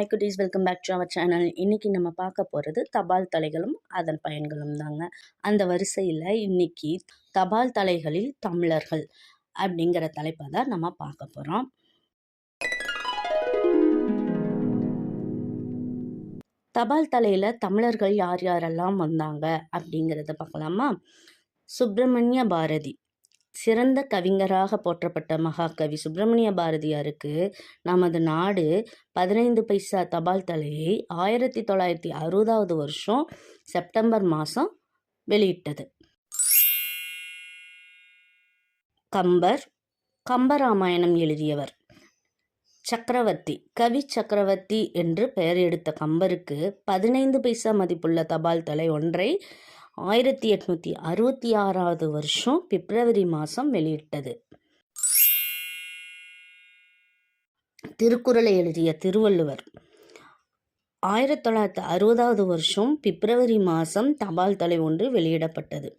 Hi குட்டீஸ் welcome back to our channel இன்றைக்கி நம்ம பார்க்க போகிறது தபால் தலைகளும் அதன் பயன்களும் தாங்க. அந்த வரிசையில் இன்னைக்கு தபால் தலைகளில் தமிழர்கள் அப்படிங்கிற தலைப்பை தான் நம்ம பார்க்க போகிறோம் தபால் தலையில் தமிழர்கள் யார் யாரெல்லாம் வந்தாங்க அப்படிங்கிறத பார்க்கலாமா? சுப்பிரமணிய பாரதி. சிறந்த கவிஞராக போற்றப்பட்ட மகாகவி சுப்பிரமணிய பாரதியாருக்கு நமது நாடு பதினைந்து பைசா தபால் தலையை ஆயிரத்தி தொள்ளாயிரத்தி அறுபதாவது வருஷம் செப்டம்பர் மாதம் வெளியிட்டது. கம்பர் கம்பராமாயணம் எழுதியவர். சக்கரவர்த்தி கவி சக்கரவர்த்தி என்று பெயர் எடுத்த கம்பருக்கு பதினைந்து பைசா மதிப்புள்ள தபால் தலை ஒன்றை ஆயிரத்தி எட்நூற்றி அறுபத்தி ஆறாவது வருஷம் பிப்ரவரி மாதம் வெளியிட்டது. திருக்குறளை எழுதிய திருவள்ளுவர். ஆயிரத்தி தொள்ளாயிரத்தி அறுபதாவது வருஷம் பிப்ரவரி மாதம் தபால் தலை ஒன்று வெளியிடப்பட்டது.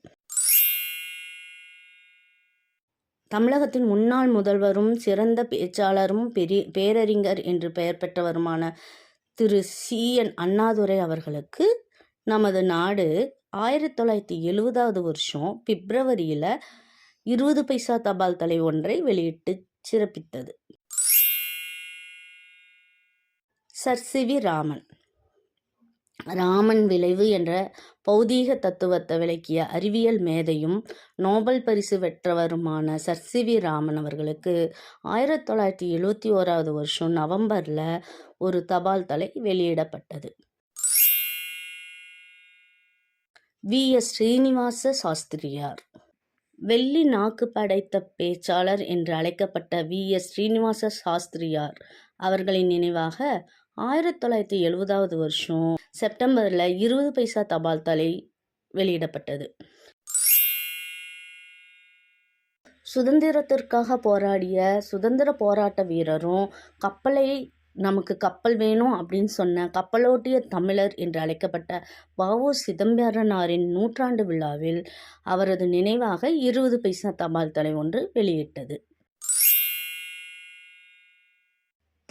தமிழகத்தின் முன்னாள் முதல்வரும் சிறந்த பேச்சாளரும் பெரிய பேரறிஞர் என்று பெயர் பெற்றவருமான திரு சி என் அண்ணாதுரை அவர்களுக்கு நமது நாடு ஆயிரத்தி தொள்ளாயிரத்தி எழுபதாவது வருஷம் பிப்ரவரியில் இருபது பைசா தபால் தலை ஒன்றை வெளியிட்டு சிறப்பித்தது. சர். சிவி ராமன். ராமன் விளைவு என்ற பௌதீக தத்துவத்தை விளக்கிய அறிவியல் மேதையும் நோபல் பரிசு பெற்றவருமான சர். சி. வி. ராமன் அவர்களுக்கு ஆயிரத்தி தொள்ளாயிரத்தி எழுபத்தி ஓராவது வருஷம் நவம்பரில் ஒரு தபால் தலை வெளியிடப்பட்டது. வி. எஸ். ஸ்ரீனிவாச சாஸ்திரியார். வெள்ளி நாக்கு படைத்த பேச்சாளர் என்று அழைக்கப்பட்ட வி. எஸ். ஸ்ரீனிவாச சாஸ்திரியார் அவர்களின் நினைவாக ஆயிரத்தி தொள்ளாயிரத்தி எழுபதாவது வருஷம் செப்டம்பரில் இருபது பைசா தபால் தலை வெளியிடப்பட்டது. சுதந்திரத்திற்காக போராடிய சுதந்திர போராட்ட வீரரும் கப்பலை நமக்கு கப்பல் வேணும் அப்படின்னு சொன்ன கப்பலோட்டிய தமிழர் என்று அழைக்கப்பட்ட வவு சிதம்பரனாரின் நூற்றாண்டு விழாவில் அவரது நினைவாக இருபது பைசா தபால் தலை ஒன்று வெளியிட்டது.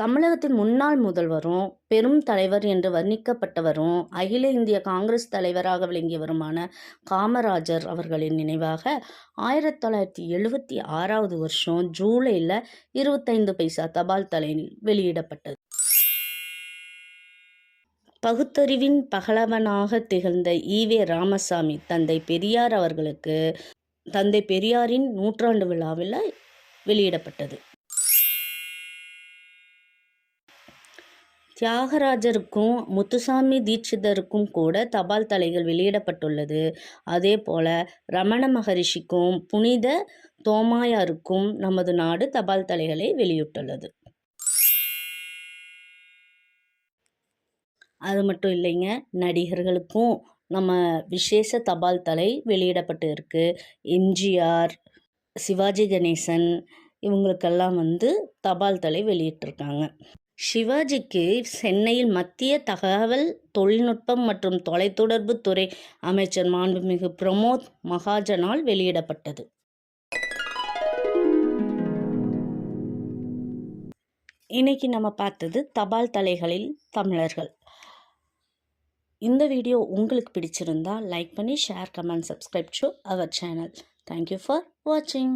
தமிழகத்தின் முன்னாள் முதல்வரும் பெரும் தலைவர் என்று வர்ணிக்கப்பட்டவரும் அகில இந்திய காங்கிரஸ் தலைவராக விளங்கியவருமான காமராஜர் அவர்களின் நினைவாக ஆயிரத்தி தொள்ளாயிரத்தி எழுபத்தி ஆறாவது வருஷம் ஜூலையில் இருபத்தைந்து பைசா தபால் தலையில் வெளியிடப்பட்டது. பகுத்தறிவின் பகலவனாக திகழ்ந்த ஈவே ராமசாமி தந்தை பெரியார் அவர்களுக்கு தந்தை பெரியாரின் நூற்றாண்டு விழாவில் வெளியிடப்பட்டது. தியாகராஜருக்கும் முத்துசாமி தீட்சிதருக்கும் கூட தபால் தலைகள் வெளியிடப்பட்டுள்ளது. அதே போல ரமண மகரிஷிக்கும் புனித தோமாயாருக்கும் நமது நாடு தபால் தலைகளை வெளியிட்டுள்ளது. அது மட்டும் இல்லைங்க நடிகர்களுக்கும் நம்ம விசேஷ தபால் தலை வெளியிடப்பட்டு இருக்கு. எம்ஜிஆர் சிவாஜி கணேசன் இவங்களுக்கெல்லாம் வந்து தபால் தலை வெளியிட்டிருக்காங்க. சிவாஜிக்கு சென்னையில் மத்திய தகவல் தொழில்நுட்பம் மற்றும் தொலைத்தொடர்பு துறை அமைச்சர் மாண்புமிகு பிரமோத் மகாஜனால் வெளியிடப்பட்டது. இன்னைக்கு நம்ம பார்த்தது தபால் தலைகளில் தமிழர்கள். இந்த வீடியோ உங்களுக்கு பிடிச்சிருந்தா லைக் பண்ணி share comment subscribe to our channel thank you for வாட்சிங்